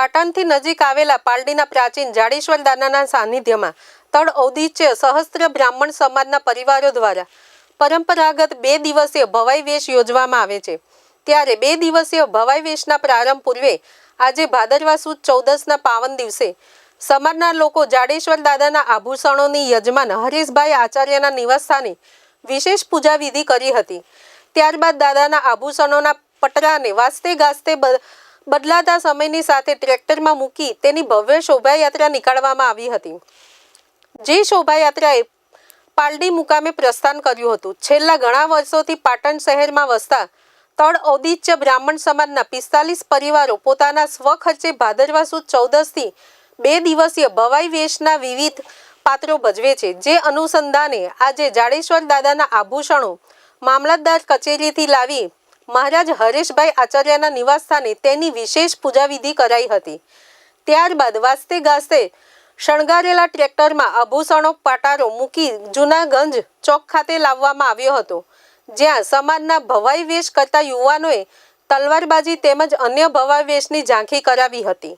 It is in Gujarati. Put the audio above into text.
પાટણથી નજીક આવેલા પાલડીના પ્રાચીન જાડેશ્વર દાદાના સાનિધ્યમાં તળ ઔદિત્ય સહસ્ત્ર બ્રાહ્મણ સમાજના પરિવારો દ્વારા પરંપરાગત બે દિવસીય ભવાઈ વેશ યોજવામાં આવે છે. ત્યારે બે દિવસીય ભવાઈ વેશના પ્રારંભ પૂર્વે આજે ભાદરવા સુદ ચૌદસના પાવન દિવસે સમાજના લોકો જાડેશ્વર દાદાના આભૂષણોની યજમાન હરીશભાઈ આચાર્યના નિવાસસ્થાને વિશેષ પૂજા વિધિ કરી હતી. ત્યારબાદ દાદાના આભૂષણોના પટરાને વાસ્તે ગાસ્તે બદલાતા સમયની સાથે ટ્રેક્ટરમાં મૂકી તેની ભવ્ય શોભાયાત્રા નીકાળવામાં આવી હતી. જે શોભાયાત્રાએ પાલડી મુકામે પ્રસ્થાન કર્યું હતું. છેલ્લા ઘણા વર્ષોથી પાટણ શહેરમાં વસતા તળ ઔદિત્ય બ્રાહ્મણ સમાજના પિસ્તાલીસ પરિવારો પોતાના સ્વખર્ચે ભાદરવા સુદ ચૌદસથી બે દિવસીય ભવાઈ વેશના વિવિધ પાત્રો ભજવે છે. જે અનુસંધાને આજે જાડેશ્વર દાદાના આભૂષણો મામલતદાર કચેરીથી લાવી મહારાજ હરેશભાઈ આચાર્યના નિવાસસ્થાને તેની વિશેષ પૂજાવિધિ કરાઈ હતી. ત્યારબાદ વાસ્તે ગાસ્તે શણગારેલા ટ્રેક્ટરમાં આભૂષણો, પાટારો મૂકી જૂનાગંજ ચોક ખાતે લાવવામાં આવ્યો હતો. જ્યાં સમાજના ભવાઈ વેશ કરતા યુવાનોએ તલવારબાજી તેમજ અન્ય ભવાઈ વેશની ઝાંખી કરાવી હતી.